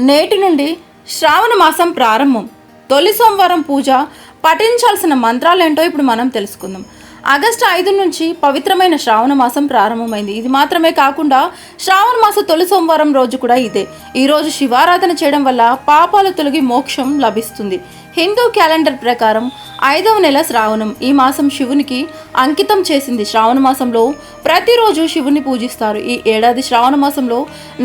నేటి నుండి శ్రావణ మాసం ప్రారంభం. తొలి సోమవారం పూజ పఠించాల్సిన మంత్రాలేంటో ఇప్పుడు మనం తెలుసుకుందాం. ఆగస్టు ఐదు నుంచి పవిత్రమైన శ్రావణ మాసం ప్రారంభమైంది. ఇది మాత్రమే కాకుండా శ్రావణ మాస తొలి సోమవారం రోజు కూడా ఇదే. ఈ రోజు శివారాధన చేయడం వల్ల పాపాలు తొలగి మోక్షం లభిస్తుంది. హిందూ క్యాలెండర్ ప్రకారం ఐదవ నెల శ్రావణం. ఈ మాసం శివునికి అంకితం చేసింది శ్రావణ మాసంలో ప్రతిరోజు శివుని పూజిస్తారు. ఈ ఏడాది శ్రావణ మాసంలో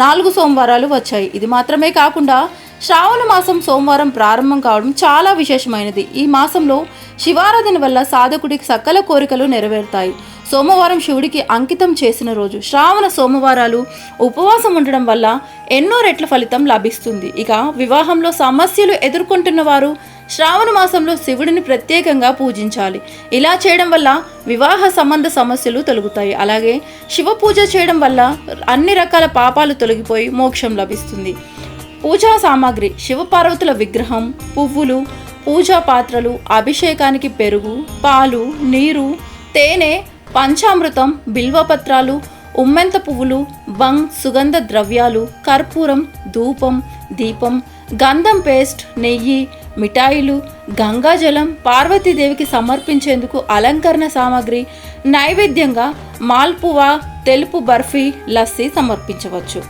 నాలుగు సోమవారాలు వచ్చాయి. ఇది మాత్రమే కాకుండా శ్రావణ మాసం సోమవారం ప్రారంభం కావడం చాలా విశేషమైనది. ఈ మాసంలో శివారాధన వల్ల సాధకుడికి సకల కోరికలు నెరవేరుతాయి. సోమవారం శివుడికి అంకితం చేసిన రోజు శ్రావణ సోమవారాలు ఉపవాసం ఉండడం వల్ల ఎన్నో రెట్ల ఫలితం లభిస్తుంది. ఇక వివాహంలో సమస్యలు ఎదుర్కొంటున్న వారు శ్రావణ మాసంలో శివుడిని ప్రత్యేకంగా పూజించాలి. ఇలా చేయడం వల్ల వివాహ సంబంధ సమస్యలు తొలగుతాయి. అలాగే శివ పూజ చేయడం వల్ల అన్ని రకాల పాపాలు తొలగిపోయి మోక్షం లభిస్తుంది. పూజా సామాగ్రి శివపార్వతుల విగ్రహం పువ్వులు పూజా పాత్రలు అభిషేకానికి పెరుగు పాలు నీరు తేనె పంచామృతం బిల్వపత్రాలు ఉమ్మెంత పువ్వులు బంగ్ సుగంధ ద్రవ్యాలు కర్పూరం ధూపం దీపం గంధం పేస్ట్ నెయ్యి మిఠాయిలు గంగాజలం పార్వతీదేవికి సమర్పించేందుకు అలంకరణ సామాగ్రి నైవేద్యంగా మాల్పువా తెలుపు బర్ఫీ లస్సీ సమర్పించవచ్చు.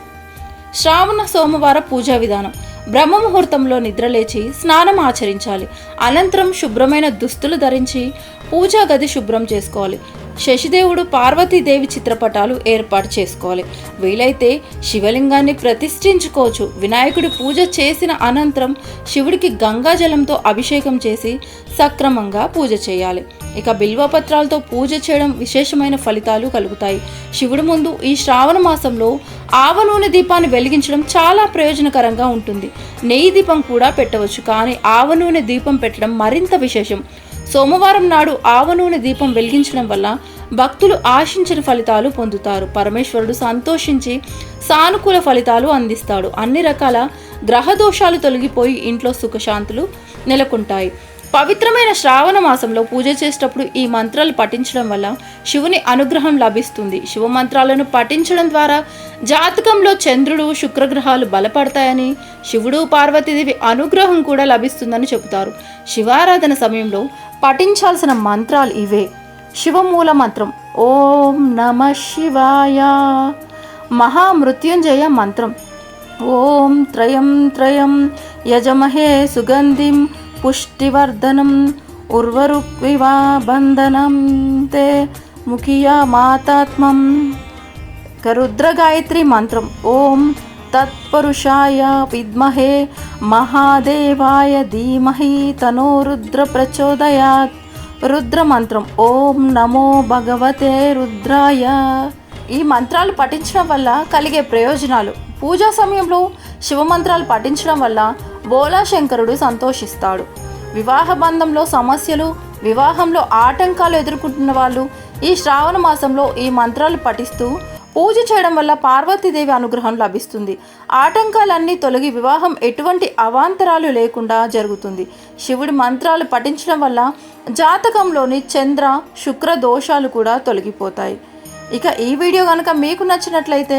శ్రావణ సోమవార పూజా విధానం. బ్రహ్మ ముహూర్తంలో నిద్రలేచి స్నానం ఆచరించాలి. అనంతరం శుభ్రమైన దుస్తులు ధరించి పూజా గది శుభ్రం చేసుకోవాలి. శశిదేవుడు పార్వతీదేవి చిత్రపటాలు ఏర్పాటు చేసుకోవాలి. వీలైతే శివలింగాన్ని ప్రతిష్ఠించుకోవచ్చు. వినాయకుడి పూజ చేసిన అనంతరం శివుడికి గంగాజలంతో అభిషేకం చేసి సక్రమంగా పూజ చేయాలి. ఇక బిల్వపత్రాలతో పూజ చేయడం విశేషమైన ఫలితాలు కలుగుతాయి. శివుడి ముందు ఈ శ్రావణ మాసంలో ఆవ నూనె దీపాన్ని వెలిగించడం చాలా ప్రయోజనకరంగా ఉంటుంది. నెయ్యి దీపం కూడా పెట్టవచ్చు కానీ ఆవ నూనె దీపం పెట్టడం మరింత విశేషం. సోమవారం నాడు ఆవనూనె దీపం వెలిగించడం వల్ల భక్తులు ఆశించిన ఫలితాలు పొందుతారు. పరమేశ్వరుడు సంతోషించి సానుకూల ఫలితాలు అందిస్తాడు. అన్ని రకాల గ్రహ దోషాలు తొలగిపోయి ఇంట్లో సుఖశాంతులు నెలకొంటాయి. పవిత్రమైన శ్రావణ మాసంలో పూజ చేసేటప్పుడు ఈ మంత్రాలు పఠించడం వల్ల శివుని అనుగ్రహం లభిస్తుంది. శివ మంత్రాలను పఠించడం ద్వారా జాతకంలో చంద్రుడు శుక్రగ్రహాలు బలపడతాయని శివుడు పార్వతీదేవి అనుగ్రహం కూడా లభిస్తుందని చెబుతారు. శివారాధన సమయంలో పఠించాల్సిన మంత్రాలు ఇవే. శివమూల మంత్రం ఓం నమ శివాయ. మహామృత్యుంజయ మంత్రం ఓం త్రయం త్రయం యజమహే సుగంధిం पुष्टिवर्धनम् ఉర్వరుక్వివా बन्धनं ते ముఖియా మాతాత్మం రుద్రగాయత్రి మంత్రం ఓం తత్పురుషాయ విద్మహే మహాదేవాయ ధీమహి తనో రుద్ర ప్రచోదయాత్ రుద్ర మంత్రం ఓం నమో భగవతే రుద్రాయ ఈ మంత్రాలు పఠించడం వల్ల కలిగే ప్రయోజనాలు పూజా సమయంలో శివ మంత్రాలు పఠించడం వల్ల బోలాశంకరుడు సంతోషిస్తాడు. వివాహ బంధంలో సమస్యలు వివాహంలో ఆటంకాలు ఎదుర్కొంటున్న వాళ్ళు ఈ శ్రావణ మాసంలో ఈ మంత్రాలు పఠిస్తూ పూజ చేయడం వల్ల పార్వతీదేవి అనుగ్రహం లభిస్తుంది. ఆటంకాలన్నీ తొలగి వివాహం ఎటువంటి అవాంతరాలు లేకుండా జరుగుతుంది. శివుడి మంత్రాలు పఠించడం వల్ల జాతకంలోని చంద్ర శుక్ర దోషాలు కూడా తొలగిపోతాయి. ఇక ఈ వీడియో కనుక మీకు నచ్చినట్లయితే